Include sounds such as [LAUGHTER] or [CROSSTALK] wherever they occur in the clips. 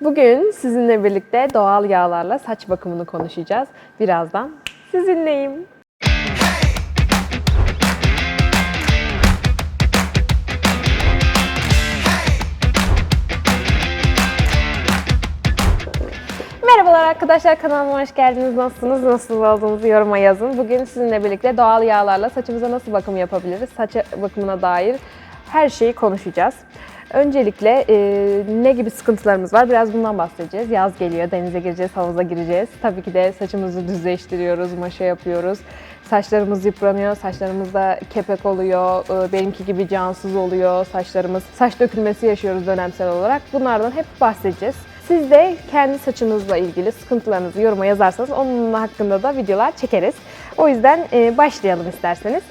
Bugün sizinle birlikte doğal yağlarla saç bakımını konuşacağız. Birazdan sizinleyim. Merhabalar arkadaşlar kanalıma hoş geldiniz. Nasılsınız? Nasıl olduğunuzu yoruma yazın. Bugün sizinle birlikte doğal yağlarla saçımıza nasıl bakım yapabiliriz? Saç bakımına dair her şeyi konuşacağız. Öncelikle e, ne gibi sıkıntılarımız var? Biraz bundan bahsedeceğiz. Yaz geliyor, denize gireceğiz, havuza gireceğiz. Tabii ki de saçımızı düzleştiriyoruz, maşa yapıyoruz. Saçlarımız yıpranıyor, saçlarımızda kepek oluyor, e, benimki gibi cansız oluyor saçlarımız. Saç dökülmesi yaşıyoruz dönemsel olarak. Bunlardan hep bahsedeceğiz. Siz de kendi saçınızla ilgili sıkıntılarınızı yoruma yazarsanız onun hakkında da videolar çekeriz. O yüzden e, başlayalım isterseniz.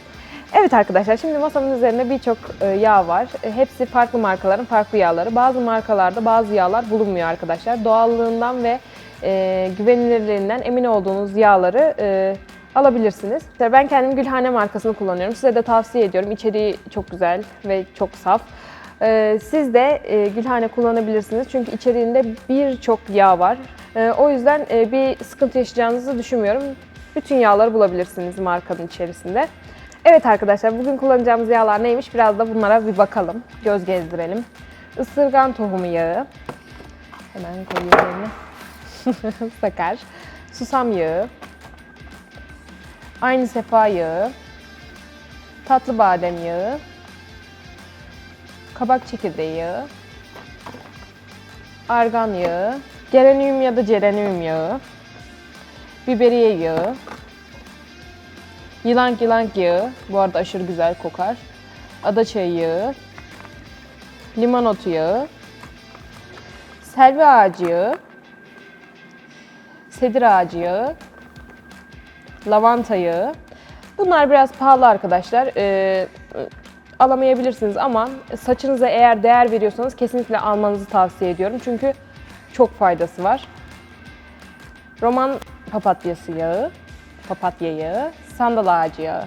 Evet arkadaşlar şimdi masamın üzerinde birçok e, yağ var. E, Hepsi farklı markaların farklı yağları. Bazı markalarda bazı yağlar bulunmuyor arkadaşlar. Doğallığından ve e, güvenilirliğinden emin olduğunuz yağları e, alabilirsiniz. Ben kendim Gülhane markasını kullanıyorum. Size de tavsiye ediyorum. İçeriği çok güzel ve çok saf. Ee, Siz de e, Gülhane kullanabilirsiniz çünkü içeriğinde birçok yağ var. Ee, O yüzden e, bir sıkıntı yaşayacağınızı düşünmüyorum. Bütün yağları bulabilirsiniz markanın içerisinde. Evet arkadaşlar bugün kullanacağımız yağlar neymiş biraz da bunlara bir bakalım. Göz gezdirelim. Isırgan tohumu yağı. Hemen koyuyorum. [LAUGHS] Sakar. Susam yağı. Aynı sefa yağı. Tatlı badem yağı kabak çekirdeği yağı, argan yağı, geranium ya da ceranium yağı, biberiye yağı, yılan yılan yağı, bu arada aşırı güzel kokar, adaçayı yağı, limon otu yağı, selvi ağacı yağı, sedir ağacı yağı, lavanta yağı. Bunlar biraz pahalı arkadaşlar. Ee, alamayabilirsiniz ama saçınıza eğer değer veriyorsanız kesinlikle almanızı tavsiye ediyorum. Çünkü çok faydası var. Roman papatyası yağı, papatya yağı, sandal ağacı yağı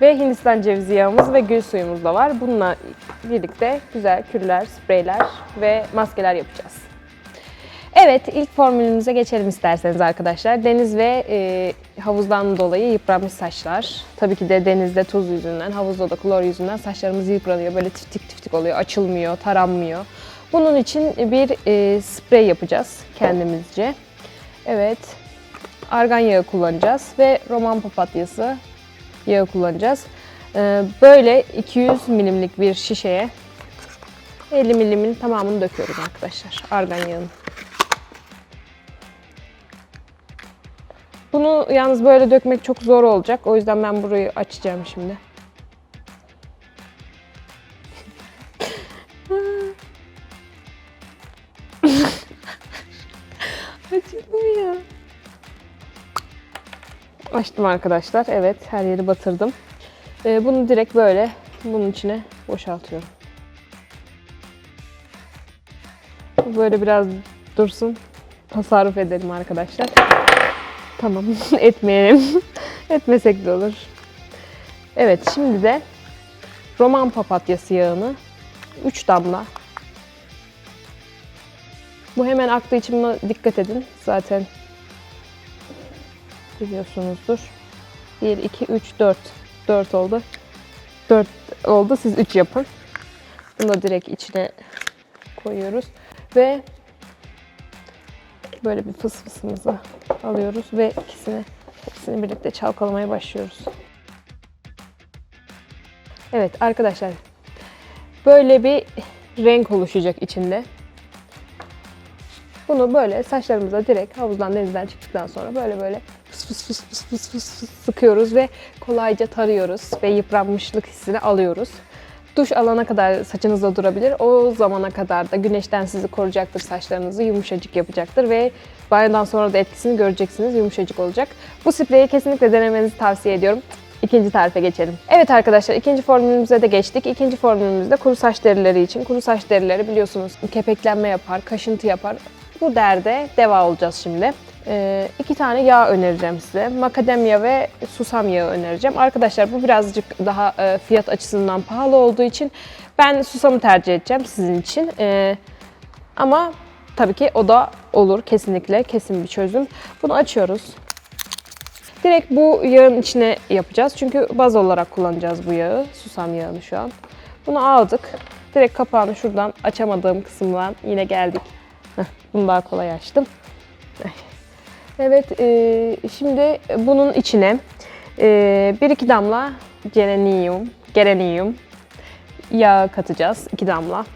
ve Hindistan cevizi yağımız ve gül suyumuz da var. Bununla birlikte güzel küller, spreyler ve maskeler yapacağız. Evet, ilk formülümüze geçelim isterseniz arkadaşlar. Deniz ve e, havuzdan dolayı yıpranmış saçlar. Tabii ki de denizde tuz yüzünden, havuzda da klor yüzünden saçlarımız yıpranıyor. Böyle tiftik tiftik oluyor, açılmıyor, taranmıyor. Bunun için bir e, sprey yapacağız kendimizce. Evet, argan yağı kullanacağız ve roman papatyası yağı kullanacağız. E, böyle 200 milimlik bir şişeye 50 milimin tamamını döküyoruz arkadaşlar argan yağını. Bunu yalnız böyle dökmek çok zor olacak. O yüzden ben burayı açacağım şimdi. [LAUGHS] Açıldım ya. Açtım arkadaşlar. Evet her yeri batırdım. Ee, bunu direkt böyle bunun içine boşaltıyorum. Böyle biraz dursun. Tasarruf edelim arkadaşlar. Tamam, [LAUGHS] etmeyelim. [LAUGHS] Etmesek de olur. Evet, şimdi de roman papatyası yağını 3 damla. Bu hemen aktığı için buna dikkat edin. Zaten biliyorsunuzdur. 1, 2, 3, 4. 4 oldu. 4 oldu. Siz 3 yapın. Bunu da direkt içine koyuyoruz. Ve böyle bir fıs fısımızı alıyoruz ve ikisini hepsini birlikte çalkalamaya başlıyoruz. Evet arkadaşlar böyle bir renk oluşacak içinde. Bunu böyle saçlarımıza direkt havuzdan denizden çıktıktan sonra böyle böyle fıs fıs fıs fıs fıs fıs sıkıyoruz ve kolayca tarıyoruz ve yıpranmışlık hissini alıyoruz. Duş alana kadar saçınızda durabilir. O zamana kadar da güneşten sizi koruyacaktır, saçlarınızı yumuşacık yapacaktır ve banyodan sonra da etkisini göreceksiniz, yumuşacık olacak. Bu spreyi kesinlikle denemenizi tavsiye ediyorum. İkinci tarife geçelim. Evet arkadaşlar ikinci formülümüze de geçtik. İkinci formülümüzde kuru saç derileri için. Kuru saç derileri biliyorsunuz kepeklenme yapar, kaşıntı yapar. Bu derde deva olacağız şimdi. Ee, iki tane yağ önereceğim size. Makademya ve susam yağı önereceğim. Arkadaşlar bu birazcık daha e, fiyat açısından pahalı olduğu için ben susamı tercih edeceğim sizin için. Ee, ama tabii ki o da olur kesinlikle kesin bir çözüm. Bunu açıyoruz. Direkt bu yağın içine yapacağız. Çünkü baz olarak kullanacağız bu yağı. Susam yağını şu an. Bunu aldık. Direkt kapağını şuradan açamadığım kısımdan yine geldik. Bunu daha kolay açtım. Evet, e, şimdi bunun içine e, bir iki damla geranium, geranium yağı katacağız. iki damla.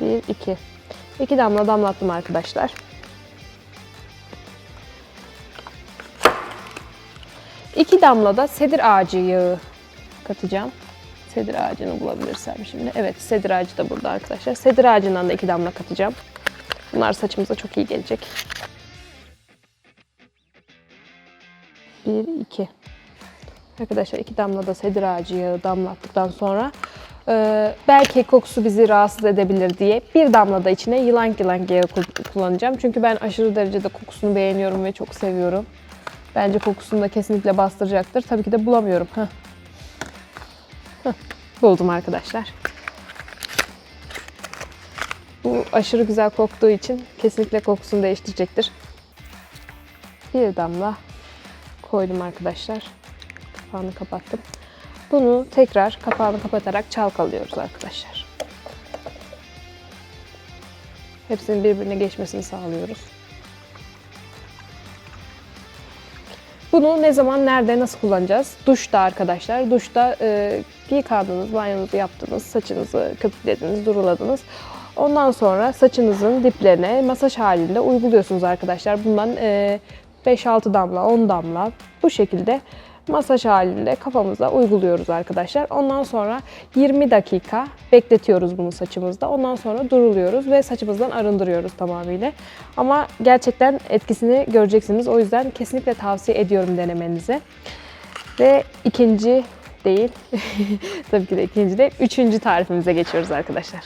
Bir, iki. İki damla damlattım arkadaşlar. İki damla da sedir ağacı yağı katacağım. Sedir ağacını bulabilirsem şimdi. Evet, sedir ağacı da burada arkadaşlar. Sedir ağacından da iki damla katacağım. Bunlar saçımıza çok iyi gelecek. Bir, iki. Arkadaşlar iki damla da sedir ağacı yağı damlattıktan sonra e, belki kokusu bizi rahatsız edebilir diye bir damla da içine yılan yılan yağı kul- kullanacağım. Çünkü ben aşırı derecede kokusunu beğeniyorum ve çok seviyorum. Bence kokusunu da kesinlikle bastıracaktır. Tabii ki de bulamıyorum. Heh. Buldum arkadaşlar. Bu aşırı güzel koktuğu için kesinlikle kokusunu değiştirecektir. Bir damla koydum arkadaşlar. Kapağını kapattım. Bunu tekrar kapağını kapatarak çalkalıyoruz arkadaşlar. Hepsinin birbirine geçmesini sağlıyoruz. Bunu ne zaman, nerede, nasıl kullanacağız? Duşta arkadaşlar. Duşta e, yıkadınız, banyonuzu yaptınız, saçınızı köpüklediniz, duruladınız. Ondan sonra saçınızın diplerine masaj halinde uyguluyorsunuz arkadaşlar. Bundan e, 5-6 damla, 10 damla bu şekilde masaj halinde kafamıza uyguluyoruz arkadaşlar. Ondan sonra 20 dakika bekletiyoruz bunu saçımızda. Ondan sonra duruluyoruz ve saçımızdan arındırıyoruz tamamıyla. Ama gerçekten etkisini göreceksiniz. O yüzden kesinlikle tavsiye ediyorum denemenizi. Ve ikinci değil, [LAUGHS] tabii ki de ikinci değil, üçüncü tarifimize geçiyoruz arkadaşlar.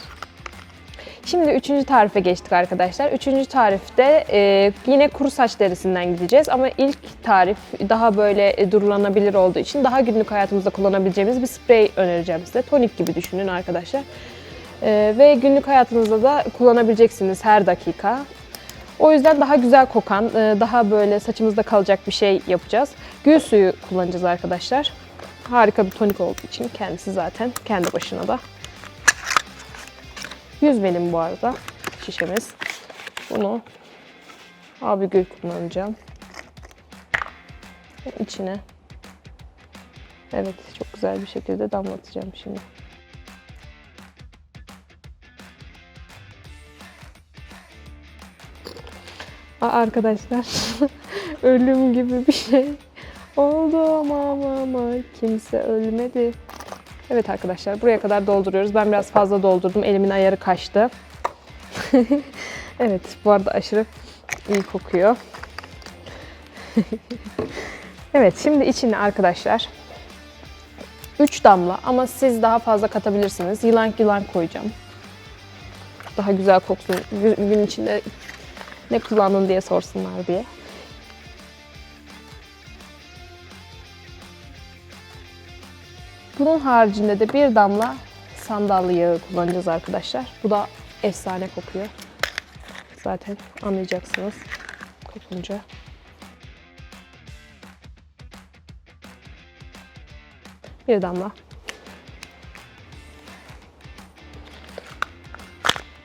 Şimdi üçüncü tarife geçtik arkadaşlar. Üçüncü tarifte e, yine kuru saç derisinden gideceğiz ama ilk tarif daha böyle e, durulanabilir olduğu için daha günlük hayatımızda kullanabileceğimiz bir sprey önereceğim size. Tonik gibi düşünün arkadaşlar. E, ve günlük hayatınızda da kullanabileceksiniz her dakika. O yüzden daha güzel kokan, e, daha böyle saçımızda kalacak bir şey yapacağız. Gül suyu kullanacağız arkadaşlar. Harika bir tonik olduğu için kendisi zaten kendi başına da 100 benim bu arada şişemiz. Bunu abi gül kullanacağım. İçine Evet çok güzel bir şekilde damlatacağım şimdi. Aa, arkadaşlar [LAUGHS] ölüm gibi bir şey oldu ama ama ama kimse ölmedi. Evet arkadaşlar buraya kadar dolduruyoruz. Ben biraz fazla doldurdum. Elimin ayarı kaçtı. [LAUGHS] evet bu arada aşırı iyi kokuyor. [LAUGHS] evet şimdi içine arkadaşlar 3 damla ama siz daha fazla katabilirsiniz. Yılan yılan koyacağım. Daha güzel koksun. Gün içinde ne kullandın diye sorsunlar diye. Bunun haricinde de bir damla sandalye yağı kullanacağız arkadaşlar. Bu da efsane kokuyor. Zaten anlayacaksınız kokunca. Bir damla.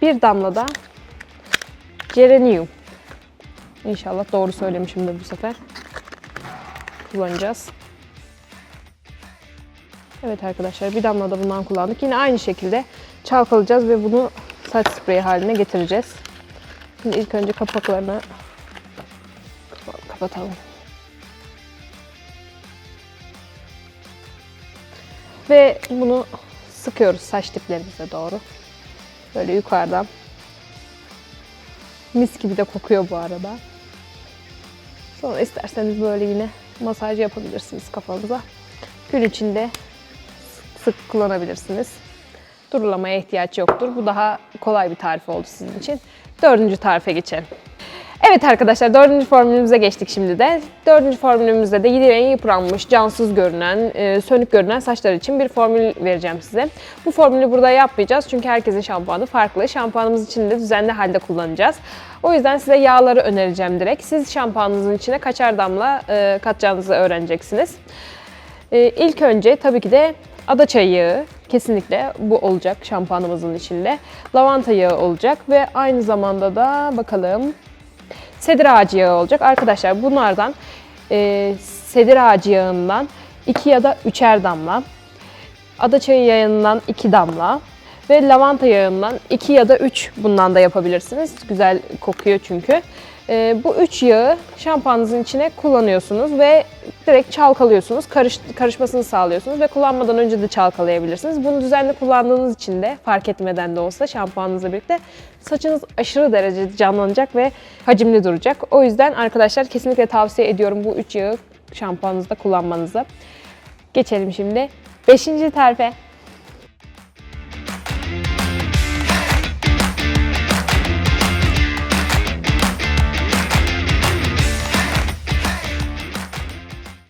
Bir damla da geranium. İnşallah doğru söylemişimdir bu sefer. Kullanacağız. Evet arkadaşlar bir damla da bundan kullandık. Yine aynı şekilde çalkalayacağız ve bunu saç spreyi haline getireceğiz. Şimdi ilk önce kapaklarını kapatalım. Ve bunu sıkıyoruz saç diplerimize doğru. Böyle yukarıdan. Mis gibi de kokuyor bu arada. Sonra isterseniz böyle yine masaj yapabilirsiniz kafanıza. Gün içinde sık kullanabilirsiniz. Durulamaya ihtiyaç yoktur. Bu daha kolay bir tarif oldu sizin için. Dördüncü tarife geçelim. Evet arkadaşlar dördüncü formülümüze geçtik şimdi de. Dördüncü formülümüzde de yine yıpranmış, cansız görünen, e, sönük görünen saçlar için bir formül vereceğim size. Bu formülü burada yapmayacağız çünkü herkesin şampuanı farklı. Şampuanımız için de düzenli halde kullanacağız. O yüzden size yağları önereceğim direkt. Siz şampuanınızın içine kaçar damla e, katacağınızı öğreneceksiniz. E, ilk önce tabii ki de adaçayı yağı kesinlikle bu olacak şampuanımızın içinde. Lavanta yağı olacak ve aynı zamanda da bakalım sedir ağacı yağı olacak. Arkadaşlar bunlardan e, sedir ağacı yağından 2 ya da 3'er damla, adaçayı yağından 2 damla ve lavanta yağından 2 ya da 3 bundan da yapabilirsiniz. Güzel kokuyor çünkü. E, bu 3 yağı şampuanınızın içine kullanıyorsunuz ve direkt çalkalıyorsunuz. Karış, karışmasını sağlıyorsunuz ve kullanmadan önce de çalkalayabilirsiniz. Bunu düzenli kullandığınız için de fark etmeden de olsa şampuanınızla birlikte saçınız aşırı derecede canlanacak ve hacimli duracak. O yüzden arkadaşlar kesinlikle tavsiye ediyorum bu 3 yağı şampuanınızda kullanmanızı. Geçelim şimdi 5. terfe.